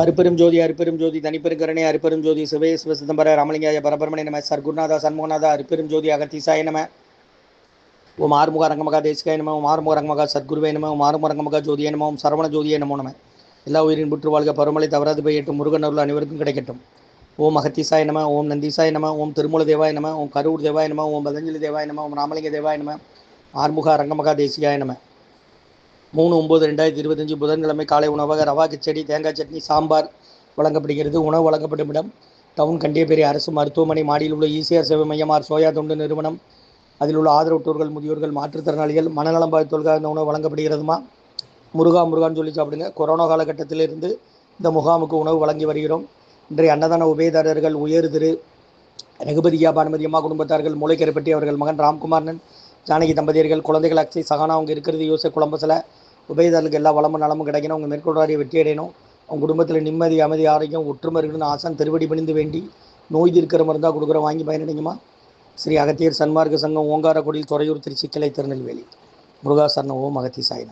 அருப்பெரும் ஜோதி அருப்பெரும் ஜோதி தனிப்பெருங்கரணை அருப்பெரும் ஜோதி சிவே சிவ சிதம்பர ராமலிங்காய பரபரமணி நம சர்க்குருநாதா சண்முகநாதா அருப்பெரும் ஜோதி அகத்தீசாய நம. ஓம் ஆறுமுக ரங்கமகா தேசிகாய நம ஓம் ஆறுமுக ரங்கமகா சத்குருவே நம ஓம் ஆறுமுக ரங்கமகா ஜோதியே நம ஓம் சரவண ஜோதியே நமோ நம. எல்லா உயிரின் புற்று வாழ்க பருமலை தவறாது பெய்யட்டும் முருகன் அருள் அனைவருக்கும் கிடைக்கட்டும். ஓம் அகத்தீசாய நம ஓம் நந்தீசாய நம ஓம் திருமூல தேவாய நம ஓம் கரூர் தேவாய நம ஓம் பதஞ்சலி தேவாய நம ஓம் ராமலிங்க தேவாய நம ஆறுமுக ரங்கமகா தேசிகாய நம. மூணு ஒம்பது ரெண்டாயிரத்தி இருபத்தஞ்சி புதன்கிழமை காலை உணவாக ரவா கிச்சடி தேங்காய் சட்னி சாம்பார் வழங்கப்படுகிறது. உணவு வழங்கப்படும் இடம் டவுன் கண்டியப்பேரி அரசு மருத்துவமனை. மாடியில் உள்ள ஈசிஆர் சேவை மையமார் சோயா தொண்டு நிறுவனம். அதில் உள்ள ஆதரவற்றோர்கள் முதியோர்கள் மாற்றுத்திறனாளிகள் மனநலம் பாதித்தோர்களுக்காக இந்த உணவு வழங்கப்படுகிறதுமா? முருகா முருகான்னு சொல்லி சாப்பிடுங்க. கொரோனா காலகட்டத்திலிருந்து இந்த முகாமுக்கு உணவு வழங்கி வருகிறோம். இன்றைய அன்னதான உபயதாரர்கள் உயர் திரு ரகுபதியா பானுமதி அம்மா குடும்பத்தார்கள் மூளைக்கரைப்பட்டி அவர்கள் மகன் ராம்குமாரன் ஜானகி தம்பதியர்கள் குழந்தைகள் அக்ஷய் சகானா அவங்க இருக்கிறது யோசை குழம்பசில் உபயதாரர்களுக்கு எல்லா வளமும் நலமும் கிடைக்கணும். அவங்க மேற்கொள்ளாரிய வெற்றி அடையணும். அவங்க குடும்பத்தில் நிம்மதி அமைதி ஆரோக்கியம் ஒற்றுமை இருக்கணும்னு ஆசான் திருவடி பணிந்து வேண்டி நோய் தீர்க்கிற மருந்தாக கொடுக்குற வாங்கி பயனடைங்கம்மா ஸ்ரீ அகத்தியர் சன்மார்க்க சங்கம் ஓங்காரக்குடியில் துறையூர் திருச்சிக்கலை திருநெல்வேலி. முருகாசரண ஓம் அகத்தி சாய்